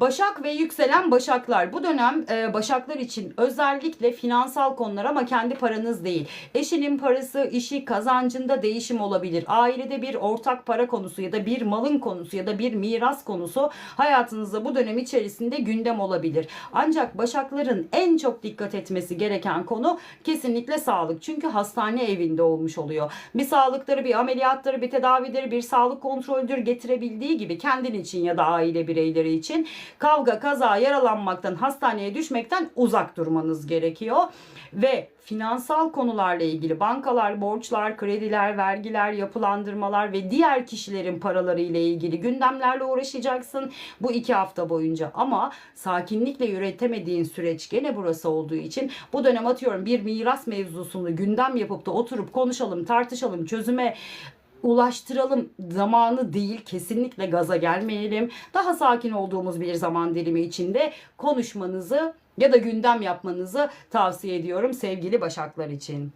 Başak ve yükselen Başaklar bu dönem e, Başaklar için özellikle finansal konular ama kendi paranız değil. Eşinin parası, işi, kazancında değişim olabilir. Ailede bir ortak para konusu ya da bir malın konusu ya da bir miras konusu hayatınızda bu dönem içerisinde gündem olabilir. Ancak Başakların en çok dikkat etmesi gereken konu kesinlikle sağlık. Çünkü hastane evinde olmuş oluyor. Bir sağlıkları, bir ameliyatları, bir tedavileri, bir sağlık kontrolüdür getirebildiği gibi kendin için ya da aile bireyleri için kavga, kaza, yaralanmaktan, hastaneye düşmekten uzak durmanız gerekiyor. Ve finansal konularla ilgili bankalar, borçlar, krediler, vergiler, yapılandırmalar ve diğer kişilerin paraları ile ilgili gündemlerle uğraşacaksın bu iki hafta boyunca. Ama sakinlikle yönetemediğin süreç gene burası olduğu için bu dönem atıyorum bir miras mevzusunu gündem yapıp da oturup konuşalım, tartışalım, çözüme ulaştıralım zamanı değil kesinlikle gaza gelmeyelim. Daha sakin olduğumuz bir zaman dilimi içinde konuşmanızı ya da gündem yapmanızı tavsiye ediyorum sevgili Başaklar için.